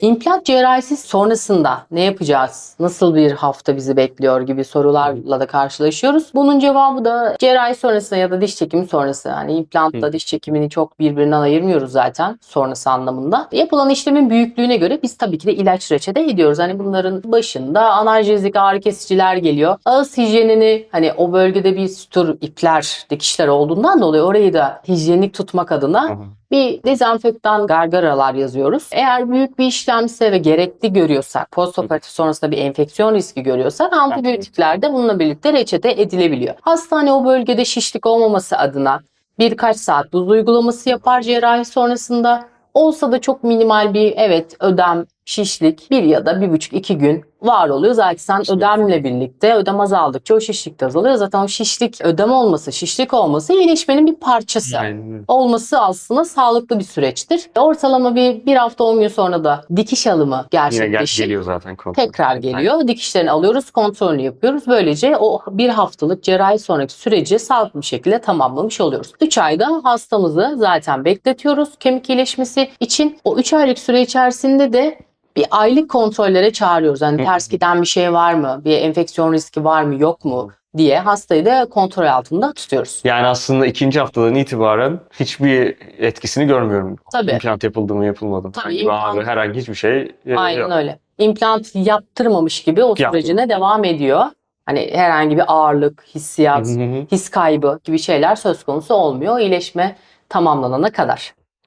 İmplant cerrahisi sonrasında ne yapacağız? Nasıl bir hafta bizi bekliyor gibi sorularla da karşılaşıyoruz. Bunun cevabı da cerrahi sonrasında ya da diş çekimi sonrası. Yani implantla Hı. diş çekimini çok birbirinden ayırmıyoruz zaten sonrası anlamında. Yapılan işlemin büyüklüğüne göre biz tabii ki de ilaç reçete ediyoruz. Hani bunların başında analjezik ağrı kesiciler geliyor. Ağız hijyenini hani o bölgede bir sütür ipler, dikişler olduğundan dolayı orayı da hijyenik tutmak adına hı. Bir dezenfektan gargaralar yazıyoruz. Eğer büyük bir işlemse ve gerekli görüyorsak, postoperatif sonrasında bir enfeksiyon riski görüyorsak antibiyotikler de bununla birlikte reçete edilebiliyor. Hastane o bölgede şişlik olmaması adına birkaç saat buz uygulaması yapar cerrahi sonrasında. Olsa da çok minimal bir evet ödem, şişlik bir ya da bir buçuk iki gün var oluyor. Zaten ödemle birlikte ödem azaldıkça o şişlik de azalıyor. Zaten o şişlik ödem olması, şişlik olması iyileşmenin bir parçası Aynen öyle. olması aslında sağlıklı bir süreçtir. Ortalama bir, bir hafta 10 gün sonra da dikiş alımı gerçekleşir. geliyor zaten kontrol. Tekrar geliyor. Dikişlerini alıyoruz, kontrolünü yapıyoruz. Böylece o bir haftalık cerrahi sonraki süreci sağlıklı bir şekilde tamamlamış oluyoruz. 3 ayda hastamızı zaten bekletiyoruz kemik iyileşmesi için. O 3 aylık süre içerisinde de bir aylık kontrollere çağırıyoruz. Hani ters giden bir şey var mı? Bir enfeksiyon riski var mı? Yok mu? diye hastayı da kontrol altında tutuyoruz. Yani aslında ikinci haftadan itibaren hiçbir etkisini görmüyorum. Tabii. İmplant yapıldı mı yapılmadı mı. Tabii, implant- ağrı, herhangi hiçbir şey e, Aynen yok. öyle. İmplant yaptırmamış gibi o Yaptırmamış. sürecine devam ediyor. Hani herhangi bir ağırlık, hissiyat, his kaybı gibi şeyler söz konusu olmuyor iyileşme tamamlanana kadar.